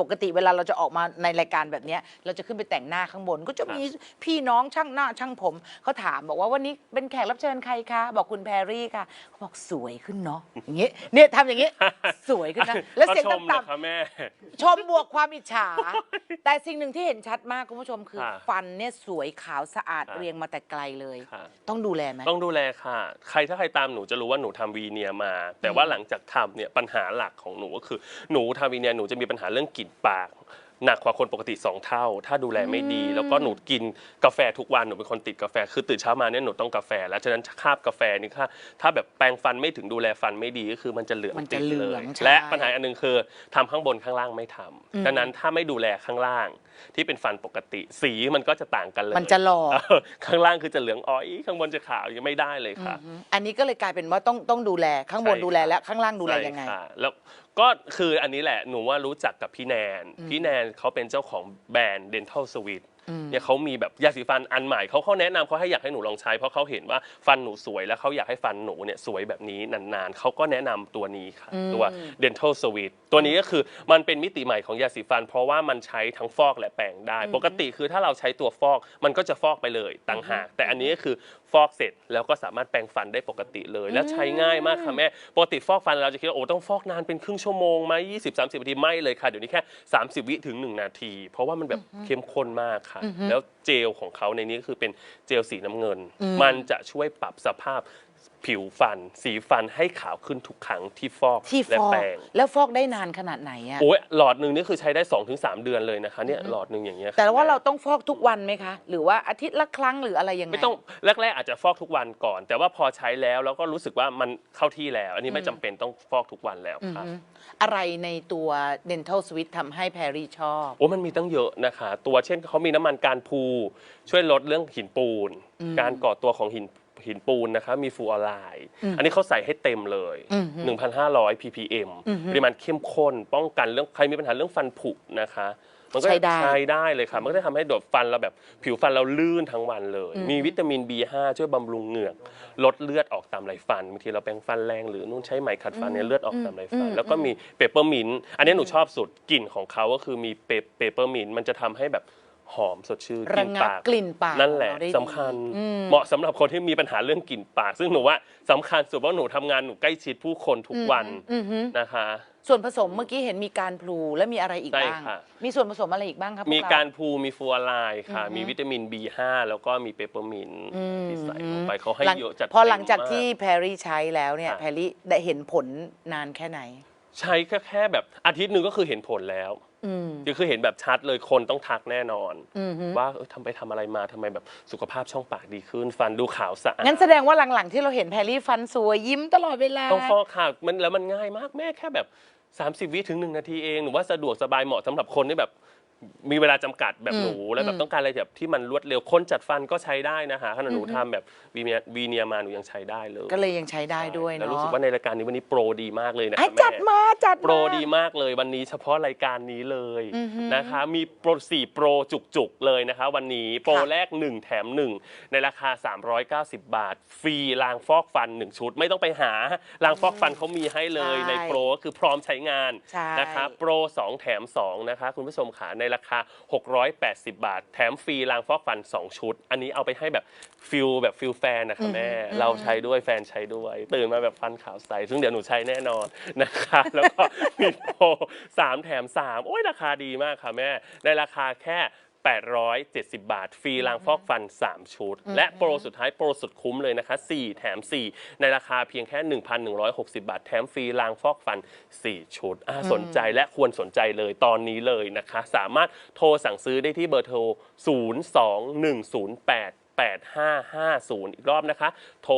ปกติเวลาเราจะออกมาในรายการแบบเนี้ยเราจะขึ้นไปแต่งหน้าข้างบน ก็จะมีพี่น้องช่างหน้าช่างผมเขาถามบอกว่าวันนี้เป็นแขกรับเชิญใครคะ บอกคุณแพรรี่ค่ะเขาบอกสวยขึ้นเนาะอย่างเงี้ยเนี่ยทำอย่างเงี้ยสวยขึ้นนะแล้วเสียงก็ชมต่ำนะคะแม่ๆชมบวกความอิจฉา แต่สิ่งหนึ่งที่เห็นชัดมากคุณผู้ชมคือ ค่ะฟันเนี่ยสวยขาวสะอาดค่ะ เรียงมาแต่ไกลเลย ค่ะ ต้องดูแลไหม ต้องดูแลค่ะ ใครถ้าใครตามหนูจะรู้ว่าหนูทำวีเนียมา แต่ว่าหลังจากทำเนี่ยปัญหาหลักของหนูก็คือ หนูทำวีเนียหนูจะมีปัญหาเรื่องกลิ่นปาก หนักกว่าคนปกติ 2 เท่า ถ้าดูแลไม่ดี แล้วก็หนูกินกาแฟทุกวันหนูเป็นคนติดกาแฟคือตื่นเช้ามาเนี่ยหนูต้องกาแฟ แล้วฉะนั้นคราบกาแฟนี่ค่ะถ้าแบบแปรงฟันไม่ถึงดูแลฟันไม่ดีก็คือมันจะเหลืองมันจะติดเหลืเลองย ใช่ และปัญหาอันหนึงคือทำข้างบนข้างล่างไม่ทำดังนั้นถ้าไม่ดูแลข้างล่าง ที่เป็นฟันปกติ สีมันก็จะต่างกันเลยมันจะหลอกเออข้างล่างคือจะเหลืองอ้อยข้างบนจะขาวยังไม่ได้เลยค่ะอืมอันนี้ก็เลยกลายเป็นว่าต้องต้องดูแลข้างบนใช่ดูแลค่ะและข้างล่างดูแลยังไงใช่ค่ะแล้วก็คืออันนี้แหละหนูว่ารู้จักกับพี่แนน พี่แนนเขาเป็นเจ้าของแบรนด์ Dental Sweet เนี่ยเขามีแบบยาสีฟันอันใหม่เขาเขาแนะนำเขาให้อยากให้หนูลองใช้ เพราะเขาเห็นว่าฟันหนูสวยแล้วเขาอยากให้ฟันหนูเนี่ยสวยแบบนี้นานๆเขาก็แนะนำตัวนี้ค่ะตัว Dental Sweet ตัวนี้ก็คือมันเป็นมิติใหม่ของยาสีฟัน เพราะว่ามันใช้ทั้งฟอกและแปรงได้ ปกติคือถ้าเราใช้ตัวฟอกมันก็จะฟอกไปเลยต่างหาก แต่อันนี้ก็คือ ฟอกเสร็จแล้วก็สามารถแปรงฟันได้ปกติเลย แล้วใช้ง่ายมากค่ะแม่ปกติฟอกฟันเราจะคิดว่าโอ้ต้องฟอกนานเป็นครึ่งชั่วโมงไหมยี่สิบสามสิบนาทีไม่เลยค่ะเดี๋ยวนี้แค่ 30 วิถึง 1 นาที เพราะว่ามันแบบเข้มข้นมากค่ะ แล้วเจลของเขาในนี้ก็คือเป็นเจลสีน้ำเงิน มันจะช่วยปรับสภาพ ผิวฟัน สีฟันให้ขาวขึ้นทุกครั้งที่ฟอกที่ฟและอกแปรงแล้วฟอกได้นานขนาดไหนอะโอ้ยหลอดหนึ่งนี่คือใช้ได้ 2-3 เดือนเลยนะคะเนี่ยหลอดหนึ่งอย่างเงี้ยค่ะ แต่ว่าเราต้องฟอกทุกวันไหมคะ หรือว่าอาทิตย์ละครั้งหรืออะไรยังไง ไม่ต้องแรกๆอาจจะฟอกทุกวันก่อน แต่ว่าพอใช้แล้วแล้วก็รู้สึกว่ามันเข้าที่แล้ว อันนี้ไม่จำเป็นต้องฟอกทุกวันแล้วค่ะอืมอะไรในตัว dental switch ทำให้แพรรี่ชอบ โอ้มันมีตั้งเยอะนะคะ ตัวเช่นเขามีน้ำมันการพู ช่วยลดเรื่องหินปูน การก่อตัวของหิน หินปูนนะคะมีฟลูออไรด์อันนี้เขาใส่ให้เต็มเลย 1,500 ppm ปริมาณเข้มข้น ป้องกันเรื่องใครมีปัญหาเรื่องฟันผุนะคะ มันก็ใช้ได้ใช้ได้เลยค่ะ มันก็จะทำให้โดดฟันเราแบบผิวฟันเราลื่นทั้งวันเลย มีวิตามิน B5 ช่วยบำรุงเหงือก ลดเลือดออกตามไรฟันบางทีเราแปรงฟันแรงหรือนุ่นใช้ไหมขัดฟันเนี่ยเลือดออกตามไรฟัน แล้วก็มีเปเปอร์มินต์อันนี้หนูชอบสุดกลิ่นของเขาก็คือมีเปเปเปอร์มินต์มันจะทำให้แบบ หอมสดชื่นระงับกลิ่นปากนั่นแหละของเราได้ดีสำคัญเหมาะสำหรับคนที่มีปัญหาเรื่องกลิ่นปาก ซึ่งหนูว่าสำคัญสุดเพราะหนูทำงานหนูใกล้ชิดผู้คนทุกวันนะคะ ส่วนผสมเมื่อกี้เห็นมีการพลูและมีอะไรอีกใช่บ้าง ค่ะ มีส่วนผสมอะไรอีกบ้างครับพวมีเการพูมีฟูออไรด์ค่ะ มีวิตามิน B5 แล้วก็มีเปเปอร์มินต์ที่ใส่ลงไปเขาให้หลังเยอะจัดพอเต็มหลังจากม ที่แพรรี่ใช้แล้วเนี่ยค่ะ แพรรี่ได้เห็นผลนานแค่ไหน ใช้แค่แค่แบบอาทิตย์หนึ่งก็คือเห็นผลแล้ว ก็คือเห็นแบบชัดเลยคนต้องทักแน่นอน ว่าเออทำไปทำอะไรมาทำไมแบบสุขภาพช่องปากดีขึ้น ฟันดูขาวสะอาดงั้นแสดงว่าหลังๆ ที่เราเห็นแพรรี่ฟันสวยยิ้มตลอดเวลา ต้องฟอกค่ะมันแล้วมันง่ายมากแม่แค่แบบ 30 วิถึง 1 นาทีเองหนูว่าสะดวกสบายเหมาะสำหรับคนที่แบบ มีเวลาจำกัดแบบหนูแล้วแบบต้องการอะไรแบบที่มันรวดเร็วคนจัดฟันก็ใช้ได้นะคะขณะหนูทำแบบวีเนียวีเนียมาหนูยังใช้ได้เลยก็เลยยังใช้ได้ด้วยแล้วเนาะรู้สึกว่าในรายการนี้วันนี้โปรดีมากเลยนะให้คะแม่ จัดมาจัดมา โปรดีมากเลยวันนี้เฉพาะรายการนี้เลยนะคะ มีโปร4โปรจุกๆเลยนะคะ วันนี้โปรแรก 1 แถม 1 ในราคา 390 บาท ฟรีรางฟอกฟัน 1 ชุด ไม่ต้องไปหารางฟอกฟันเขามีให้เลยใช่ในโปรก็คือพร้อมใช้งานใช่ นะคะโปร 2 แถม 2 นะคะ คุณผู้ชมขาในราคา 680 บาท แถมฟรีรางฟอกฟัน 2 ชุด อันนี้เอาไปให้แบบฟิลแบบฟิลแฟนนะคะแม่ เราใช้ด้วยแฟนใช้ด้วย ตื่นมาแบบฟันขาวใส ซึ่งเดี๋ยวหนูใช้แน่นอนนะคะ แล้วก็มีโปร3แถม 3 โอ้ยราคาดีมากค่ะแม่ ในราคาแค่ 870 บาท ฟรีรางฟอกฟัน 3 ชุด และโปรสุดท้ายโปรสุดคุ้มเลยนะคะ 4 แถม 4 ในราคาเพียงแค่ 1,160 บาท แถมฟรีรางฟอกฟัน 4 ชุดอ่าสนใจและควรสนใจเลยตอนนี้เลยนะคะ สามารถโทรสั่งซื้อได้ที่เบอร์โทร 02108 8550 อีกรอบนะคะ โทร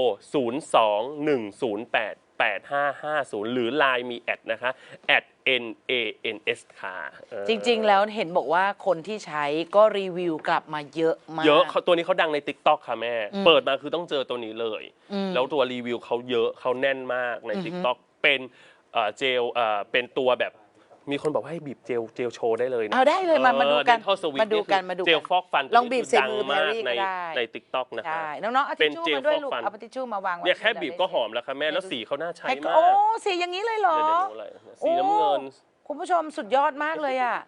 02108 8550 หรือ Line มีแอดนะคะ at n a n s ค่ะเออจริง ๆ แล้วเห็นบอกว่าคนที่ใช้ก็รีวิวกลับมาเยอะมาก เยอะเขาตัวนี้เขาดังใน t ิ k t o k ค่ะแม่ เปิดมาคือต้องเจอตัวนี้เลยแล้วตัวรีวิวเขาเยอะเขาแน่นมากใน t ิ k t o k เป็นเอ่อเจลเอ่อเป็นตัวแบบ มีคนบอกว่าให้บีบเจลเจลโชว์ได้เลยนะเอาได้เลยมามาดูกันเท่าสวิตมาดูกันมาดูกันเจลฟอกฟันลองบีบใส่ดังมือมากแพรรี่ในก็ได้ ใน t ิ k t o k นะใช่คะน้องๆเอาเป็ทิชนชู่เจลมาด้วยฟอกลูกฟัน เอาทิชชู่มาวางไว้เนี่ยแค่ดี๋วบีบได้ก็หอมแล้วค่ะแม่แล้วสีเขาน่าใช้ให้มาโอ้กสีอย่างนี้เลยเหรอ เดี๋ยวๆดูอะไรสีน้ำเงิน คุณผู้ชมสุดยอดมากเลยอะ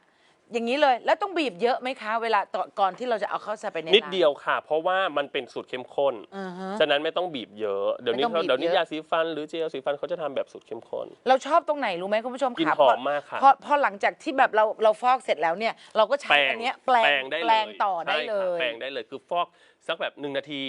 อย่างนี้เลย แล้วต้องบีบเยอะไหมคะ เวลาตอนก่อนที่เราจะเอาเข้าใส่ไปในนิดร้าเดียวค่ะ เพราะว่ามันเป็นสูตรเข้มข้น อือฮะ ฉะนั้นไม่ต้องบีบเยอะ เดี๋ยวนี้ไม่ต้องบีบเขาเดี๋ยวนี้เยอะยาสีฟันหรือเจลสีฟันเขาจะทำแบบสูตรเข้มข้น เราชอบตรงไหนรู้ไหมคุณผู้ชมกลิ่นค่ะหอมมากค่ะ พอพอหลังจากที่แบบเราเราฟอกเสร็จแล้วเนี่ย เราก็ใช้แปรงอันเนี้ยแปลงได้เลยแปลงต่อได้ใช่เลค่ะย แปลงได้เลยคือฟอกสักแบบหนึ่งนาที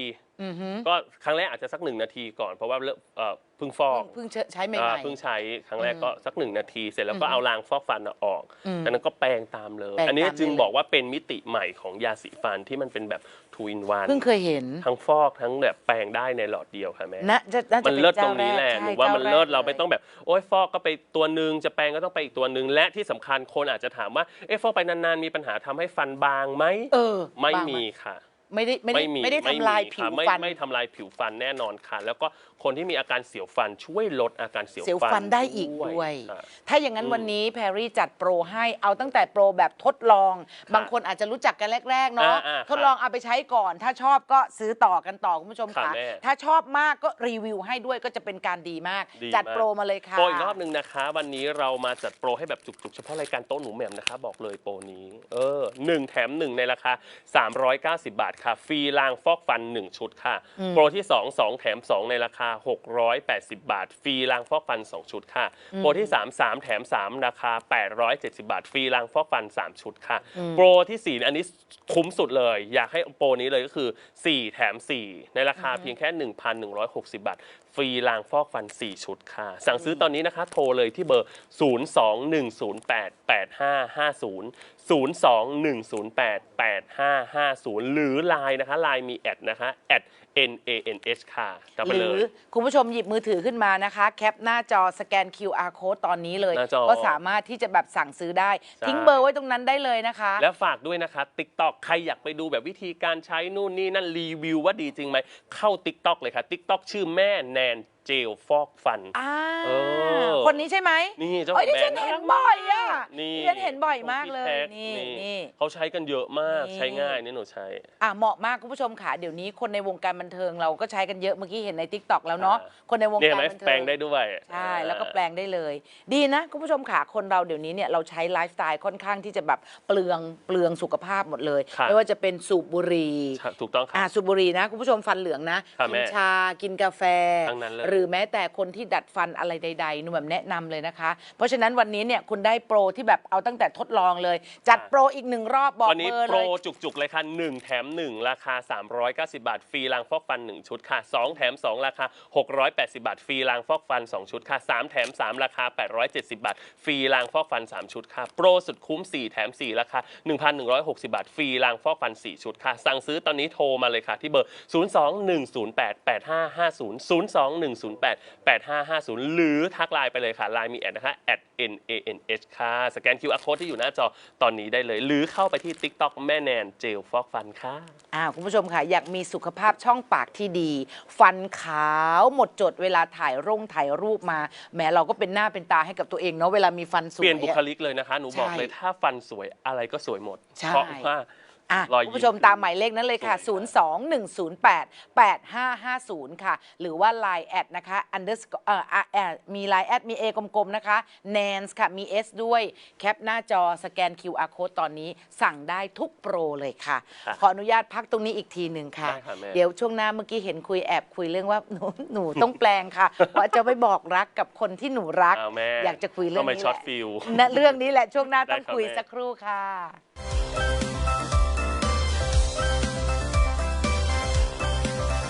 อือฮึก็ครั้งแรกอาจจะสักหนึ่งนาทีก่อนเพราะว่าเริ่มเอ่อเพิ่งฟอกเพิ่งใช้ใหม่อ่าๆ เพิ่งใช้ครั้งแรกก็สักหนึ่งนาที เสร็จแล้วก็อืมเอารางฟอกฟันน่ะออกอืมจากนั้นก็แปรงตามเลย แปรงอันนี้ตามได้จึงเลย บอกว่าเป็นมิติใหม่ของยาสีฟันที่มันเป็นแบบทูอินวันเพิ่งเคยเห็นทั้งฟอกทั้งแบบแปรงได้ในหลอดเดียวค่ะแม่ นะจะน่าจะมันเป็นเลิศตเจ้ารงนี้แหละกหนูใช่ว่ามันจ้เลิศแกเราไม่ลยต้องแบบโอ้ยฟอกก็ไปตัวหนึ่งจะแปรงก็ต้องไปอีกตัวหนึ่งและที่สำคัญคนอาจจะถามว่าเอ๊ะฟอกไปนานๆมีปัญหาทำให้ฟันบางไหมเออไม่บางมีค่ะ ไม่ได้ไม่ได้มีไม่ได้ทำลายผิวค่ะไม่ฟัน ไม่ทำลายผิวฟันแน่นอนค่ะ แล้วก็คนที่มีอาการเสียวฟันช่วยลดอาการเสียวเสียวฟันได้อีกด้วย ค่ะ ถ้าอย่างนั้นอืมวันนี้แพรรี่จัดโปรให้เอาตั้งแต่โปรแบบทดลอง บางคนอาจจะรู้จักกันแรก ๆ เนาะอ่าๆทดลองเอาไปใช้ก่อน ถ้าชอบก็ซื้อต่อกันต่อคุณผู้ชมค่ะค่ะแม่ถ้าชอบมากก็รีวิวให้ด้วยก็จะเป็นการดีมาก ดีจัดมาก โปรมาเลยค่ะ โปรอีกรอบหนึ่งนะคะ วันนี้เรามาจัดโปรให้แบบจุกๆ เฉพาะรายการโต๊ะหนูแหม่มนะคะ บอกเลยโปรนี้ เออหนึ่งแถมหนึ่งในราคา 390 บาทค่ะ ฟรีรางฟอกฟัน 1 ชุดค่ะอืมโปรที่ 2 2 แถม 2 ในราคา 680 บาท ฟรีรางฟอกฟัน 2 ชุดค่ะ โปรที่ 3 3 แถม 3 ราคา 870 บาท ฟรีรางฟอกฟัน 3 ชุดค่ะ โปรที่ 4 อันนี้คุ้มสุดเลย อยากให้โปรนี้เลยก็คือ 4 แถม 4 ในราคาเพียงแค่ 1,160 บาท ฟรีรางฟอกฟัน 4 ชุดค่ะ สั่งซื้อตอนนี้นะคะ โทรเลยที่เบอร์ 021088550 021088550 หรือ Line นะคะ Line มีแอดนะคะแอด N A N H ค่ะจำไปหเลรือย คุณผู้ชมหยิบมือถือขึ้นมานะคะ แคปหน้าจอสแกน QR code ตอนนี้เลย หน้าจอก็สามารถที่จะแบบสั่งซื้อได้ ใช่ ทิ้งเบอร์ไว้ตรงนั้นได้เลยนะคะ แล้วฝากด้วยนะคะ TikTok ใครอยากไปดูแบบวิธีการใช้นู่นนี่นั่นรีวิวว่าดีจริงไหมเข้า TikTok เลยค่ะ TikTok ชื่อแม่แนน เจลฟอกฟัน อ่าเออ คนนี้ใช่ไหมนี่เจ้าขเอ้อยงนี่แบรฉันนด์เห็นบ่อยอะนี่ฉันเห็นบ่อยมากเลย ของพี่นี่แท็กนี่ เขาใช้กันเยอะมากนี่ ใช้ง่ายนี่หนูใช้ อะเหมาะมากคุณผู้ชมค่ะเดี๋ยวนี้คนในวงการบันเทิงเราก็ใช้กันเยอะเมื่อกี้เห็นใน t ิ k t o k แล้วเนาะอ่า คนในวงเนี่ยการไหมบันเทิง แปลงได้ด้วยใช่ แล้วก็แปลงได้เลย ดีนะ คุณผู้ชมค่ะ คนเราเดี๋ยวนี้เนี่ยเราใช้ไลฟ์สไตล์ค่อนข้างที่จะแบบเปลืองเปลืองสุขภาพหมดเลย ครับ ไม่ว่าจะเป็นสูบบุหรี่ใช่ถูกต้องคอ่ารับ สูบบุหรี่นะ คุณผู้ชมฟันเหลืองนะครับกิแม่ชากินกาแฟ ทั้งนั้นเลย หรือแม้แต่คนที่ดัดฟันอะไรใดๆหนูแบบแนะนำเลยนะคะ เพราะฉะนั้นวันนี้เนี่ยคุณได้โปรที่แบบเอาตั้งแต่ทดลองเลย จัดโปรอีกหนึ่งรอบบอกวันนี้เบอร์โปรเลยจุกๆเลยค่ะ 1 แถม 1 ราคา 390 บาท ฟรีรางฟอกฟัน 1 ชุดค่ะ 2 แถม 2 ราคา 680 บาท ฟรีรางฟอกฟัน 2 ชุดค่ะ 3 แถม 3 ราคา 870 บาท ฟรีรางฟอกฟัน 3 ชุดค่ะ โปรสุดคุ้ม 4 แถม 4 ราคา 1,160 บาท ฟรีรางฟอกฟัน 4 ชุดค่ะ สั่งซื้อตอนนี้โทรมาเลยค่ะที่เบอร์ 021088550 021088550 หรือทักไลน์ไปเลยค่ะไลน์มีแอดนะคะ n a n h ค่ะ สแกน QR code ที่อยู่หน้าจอตอนนี้ได้เลย หรือเข้าไปที่ TikTok แม่แนนเจลฟอกฟันค่ะ อ่าคุณผู้ชมค่ะ อยากมีสุขภาพช่องปากที่ดี ฟันขาวหมดจดเวลาถ่ายร่งถ่ายรูปมาแหมเราก็เป็นหน้าเป็นตาให้กับตัวเองเนาะเวลามีฟันสวย เปลี่ยนบุคอะลิกเลยนะคะ หนูบอกใช่เลยถ้าฟันสวยอะไรก็สวยหมด ใช่ เพราะว่า อะรอยยิ้คุณผู้ชมตามหมายเลขนั้นเลยค่ะสวย021088550 ค่ะ หรือว่า Line แอดนะคะ underscore เอ่ออะแอดมี Line แอดมี A กลมๆ นะคะ Nance ค่ะ มี S ด้วย แคปหน้าจอสแกน QR code ตอนนี้สั่งได้ทุกโปรเลยค่ะค่ะขออนุญาตพักตรงนี้อีกทีหนึ่งค่ะ ได้ค่ะแม่ เดี๋ยวช่วงหน้าเมื่อกี้เห็นคุยแอบคุยเรื่องว่าหนูหนูต้องแปลงค่ะว่าจะไปบอกรักกับคนที่หนูรัก อ้าวแม่อยากจะคุยเรื่องทำไมนี้ช็อตแหละฟิล นะเรื่องนี้แหละช่วงหน้าต้องได้ครับคุยแม่ สักครู่ค่ะ